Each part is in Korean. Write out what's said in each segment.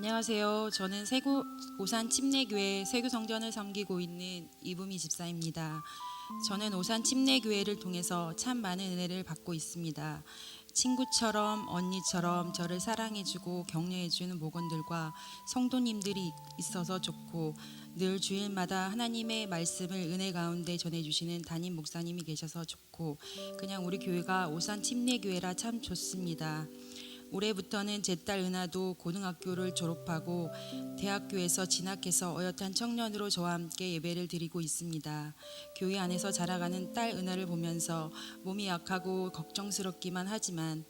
안녕하세요. 저는 세구 오산 침례교회 세교성전을 섬기고 있는 이부미 집사입니다. 저는 오산 침례교회를 통해서 참 많은 은혜를 받고 있습니다. 친구처럼 언니처럼 저를 사랑해주고 격려해주는 목원들과 성도님들이 있어서 좋고 늘 주일마다 하나님의 말씀을 은혜 가운데 전해주시는 담임 목사님이 계셔서 좋고 그냥 우리 교회가 오산 침례교회라 참 좋습니다. 올해부터는 제 딸 은하도 고등학교를 졸업하고 대학교에서 진학해서 어엿한 청년으로 저와 함께 예배를 드리고 있습니다. 교회 안에서 자라가는 딸 은하를 보면서 몸이 약하고 걱정스럽기만 하지만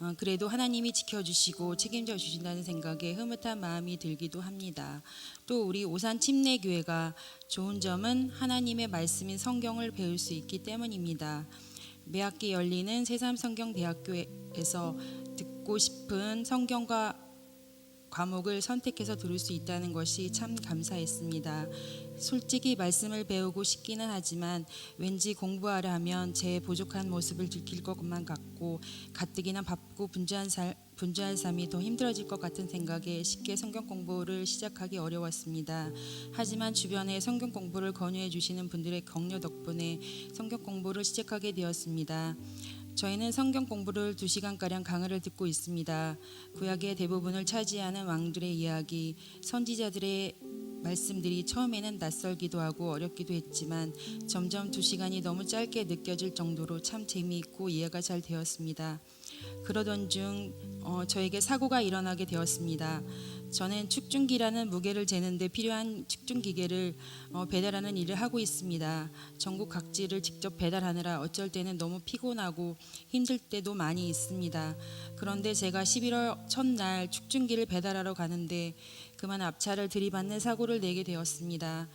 어, 그래도 하나님이 지켜주시고 책임져 주신다는 생각에 흐뭇한 마음이 들기도 합니다. 또 우리 오산 침례교회가 좋은 점은 하나님의 말씀인 성경을 배울 수 있기 때문입니다. 매학기 열리는 새삼성경대학교에서 듣고 싶은 성경과 과목을 선택해서 들을 수 있다는 것이 참 감사했습니다. 솔직히 말씀을 배우고 싶기는 하지만 왠지 공부하려 하면 제 부족한 모습을 들킬 것만 같고 가뜩이나 바쁘고 분주한 살, 분주한 삶이 더 힘들어질 것 같은 생각에 쉽게 성경 공부를 시작하기 어려웠습니다. 하지만 주변에 성경 공부를 권유해 주시는 분들의 격려 덕분에 성경 공부를 시작하게 되었습니다. 저희는 성경 공부를 2시간가량 강의를 듣고 있습니다. 구약의 대부분을 차지하는 왕들의 이야기, 선지자들의 말씀들이 처음에는 낯설기도 하고 어렵기도 했지만 점점 2시간이 너무 짧게 느껴질 정도로 참 재미있고 이해가 잘 되었습니다. 그러던 중 어, 저에게 사고가 일어나게 되었습니다. 저는 축중기라는 무게를 재는데 필요한 축중 기계를 어, 배달하는 일을 하고 있습니다. 전국 각지를 직접 배달하느라 어쩔 때는 너무 피곤하고 힘들 때도 많이 있습니다. 그런데 제가 11월 첫날 축중기를 배달하러 가는데 그만 앞차를 들이받는 사고를 내게 되었습니다.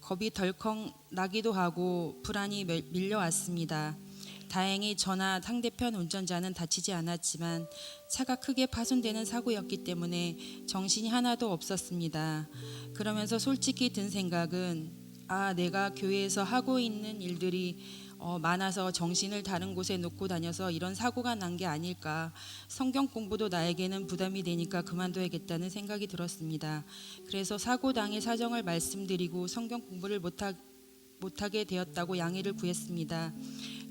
겁이 덜컥 나기도 하고 불안이 밀- 밀려왔습니다. 다행히 저나 상대편 운전자는 다치지 않았지만 차가 크게 파손되는 사고였기 때문에 정신이 하나도 없었습니다. 그러면서 솔직히 든 생각은 아 내가 교회에서 하고 있는 일들이 어, 많아서 정신을 다른 곳에 놓고 다녀서 이런 사고가 난 게 아닐까. 성경 공부도 나에게는 부담이 되니까 그만둬야겠다는 생각이 들었습니다. 그래서 사고 당일 사정을 말씀드리고 성경 공부를 못하, 못하게 되었다고 양해를 구했습니다.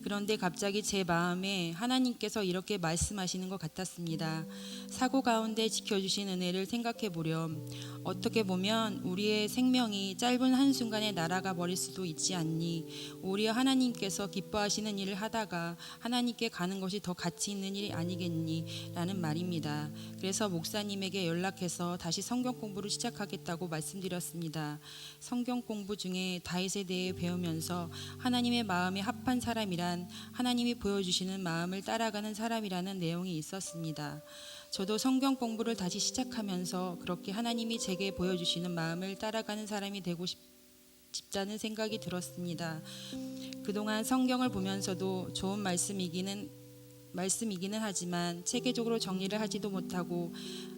그런데 갑자기 제 마음에 하나님께서 이렇게 말씀하시는 것 같았습니다. 사고 가운데 지켜주신 은혜를 생각해 보렴. 어떻게 보면 우리의 생명이 짧은 한순간에 날아가 버릴 수도 있지 않니? 오히려 하나님께서 기뻐하시는 일을 하다가 하나님께 가는 것이 더 가치 있는 일이 아니겠니? 라는 말입니다. 그래서 목사님에게 연락해서 다시 성경 공부를 시작하겠다고 말씀드렸습니다. 성경 공부 중에 다윗에 대해 배우면서 하나님의 마음에 합한 사람이 란 하나님이 보여주시는 마음을 따라가는 사람이라는 내용이 있었습니다. 저도 성경 공부를 다시 시작하면서 그렇게 하나님이 제게 보여주시는 마음을 따라가는 사람이 되고 싶, 싶다는 생각이 들었습니다. 그동안 성경을 보면서도 좋은 말씀이기는 말씀이기는 하지만 체계적으로 정리를 하지도 못하고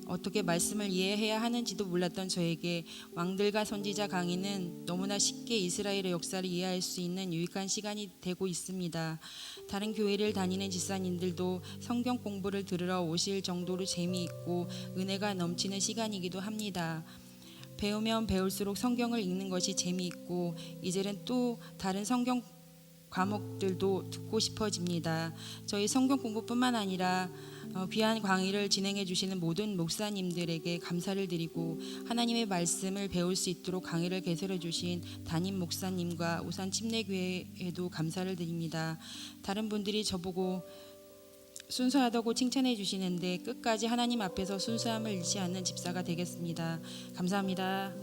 어떻게 말씀을 이해해야 하는지도 몰랐던 저에게 왕들과 선지자 강의는 너무나 쉽게 이스라엘의 역사를 이해할 수 있는 유익한 시간이 되고 있습니다. 다른 교회를 다니는 집사님들도 성경 공부를 들으러 오실 정도로 재미있고 은혜가 넘치는 시간이기도 합니다. 배우면 배울수록 성경을 읽는 것이 재미있고 이제는 또 다른 성경 과목들도 듣고 싶어집니다. 저희 성경 공부뿐만 아니라 어, 귀한 강의를 진행해 주시는 모든 목사님들에게 감사를 드리고 하나님의 말씀을 배울 수 있도록 강의를 개설해 주신 담임 목사님과 오산 침례교회에도 감사를 드립니다. 다른 분들이 저보고 순수하다고 칭찬해 주시는데 끝까지 하나님 앞에서 순수함을 잃지 않는 집사가 되겠습니다. 감사합니다.